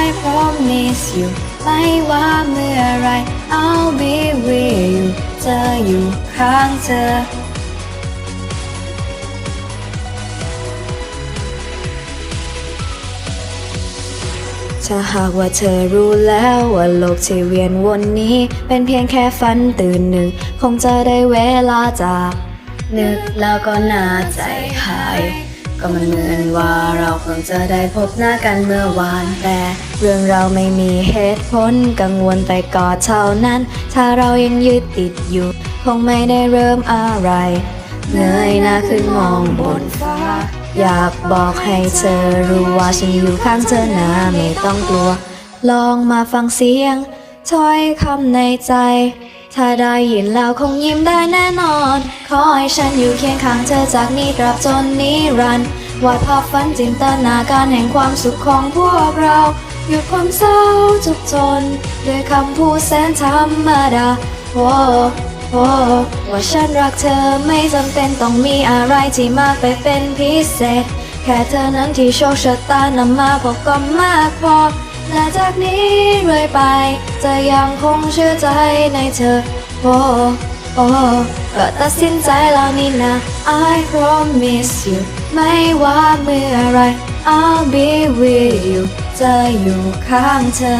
I promise you ไม่ว่าเมื่อไร I'll be with you จะอยู่ข้างเธอ ถ้าหากว่าเธอรู้แล้วว่าโลกที่เวียนวนนี้ เป็นเพียงแค่ฝันตื่นหนึ่ง คงจะได้เวลาจาก นึกแล้วก็น่าใจหาย ก็มันเหมือนว่าเราเพิ่งจะได้พบหน้ากันเมื่อวานแต่ เรื่องเราไม่มีเหตุผลกังวลไปกอดเท่านั้น ถ้าเรายังยึดติดอยู่ คงไม่ได้เริ่มอะไรเงยหน้าขึ้นมองบนฟ้า อยากบอกให้เธอรู้ว่าฉันอยู่ข้างเธอนะไม่ต้องกลัว ลองมาฟังเสียงถ้อยคำในใจ ถ้าได้ยินแล้วคงยิ้มได้แน่นอน ขอให้ฉันอยู่เคียงข้างเธอจากนี้ตราบจนนิรันดร์วาดภาพฝันจินตนาการแห่งความสุขของพวกเรา หยุดความเศร้าจุกจน ด้วยคำพูดแสนธรรมดาโอ้โอ้ว่าฉันรักเธอไม่จำเป็นต้องมีอะไรที่มากไปเป็นพิเศษ แค่เธอนั้นที่โชคชะตานำมาพบก็มากพอ และจากนี้เรื่อยไป จะยังคงเชื่อใจในเธอ โอ้โอ้ก็ตัดสินใจแล้วนี่นะ I promise you ไม่ว่าเมื่อไร I'll be with you จะอยู่ข้างเธอ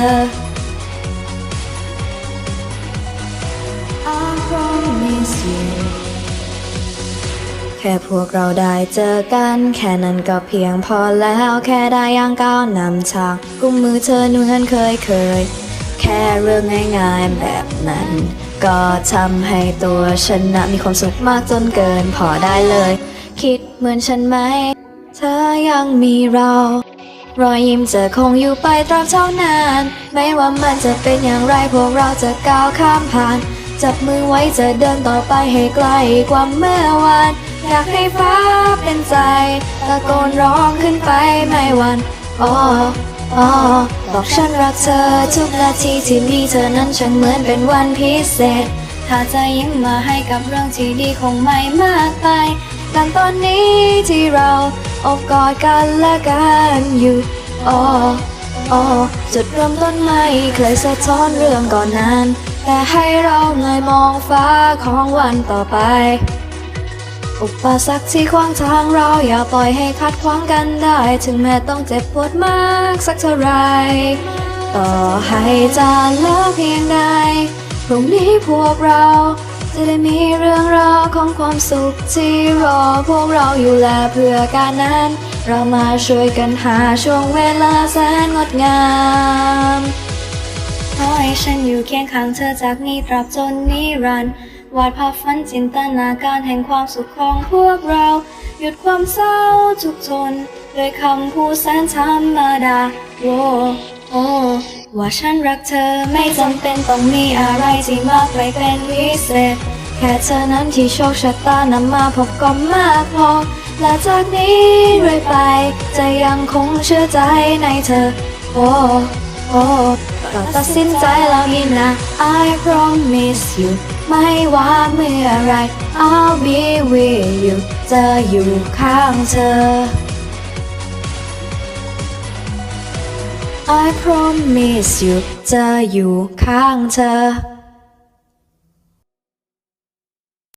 I promise you แค่พวกเราได้เจอกันแค่นั้นก็เพียงพอแล้วแค่ได้ย่างก้าวนำทางกุมมือเธอเหมือนเคยเคย แค่เรื่องง่ายๆแบบนั้น ก็ทำให้ตัวฉันนะมีความสุขมากจนเกินพอได้เลย คิดเหมือนฉันไหม เธอยังมีเรารอยยิ้มจะคงอยู่ไปตราบเท่านาน ไม่ว่ามันจะเป็นอย่างไรพวกเราจะก้าวข้ามผ่าน จับมือไว้จะเดินต่อไปให้ไกลกว่าเมื่อวาน อยากให้ฟ้าเป็นใจ ตะโกนร้องขึ้นไปไม่วันอ๋ออ๋อบอกฉันรักเธอทุกนาทีที่มีเธอนั้นช่างเหมือนเป็นวันพิเศษ ถ้าจะยิ้มมาให้กับเรื่องที่ดีคงไม่มากไปดังตอนนี้ที่เราอบกอดกันและกันอยู่อ๋อ ออจุดเริ่มต้นไม่เคยสะท้อนเรื่องก่อนนั้น แต่ให้เราเงยมองฟ้าของวันต่อไป อุปสรรคที่ขวางทางเราอย่าปล่อยให้ขัดขวางกันได้ ถึงแม้ต้องเจ็บปวดมากสักเท่าไหรต่อให้จะเลิกเพียงใดพรุ่งนี้พวกเรา จะได้มีเรื่องราวของความสุขที่รอพวกเราอยู่แลเพื่อการนั้น เรามาช่วยกันหาช่วงเวลาแสนงดงามขอให้ฉันอยู่เคียงข้างเธอจากนี้ตราบจนนิรันดร์วาดภาพฝันจินตนาการแห่งความสุขของพวกเรา หยุดความเศร้าทุกทนด้วยคำพูดแสนธรรมดาโว้โอ้ ว่าฉันรักเธอไม่จำเป็นต้องมีอะไรที่มากไปเป็นพิเศษ แค่เธอนั้นที่โชคชะตานำมาพบก็มากพอ และจากนี้เรื่อยไป จะยังคงเชื่อใจในเธอ โอ้โอ้ก็ตัดสินใจแล้วนี่นะ I promise you ไม่ว่าเมื่อไร I'll be with you จะอยู่ข้างเธอ I promise you จะอยู่ข้างเธอ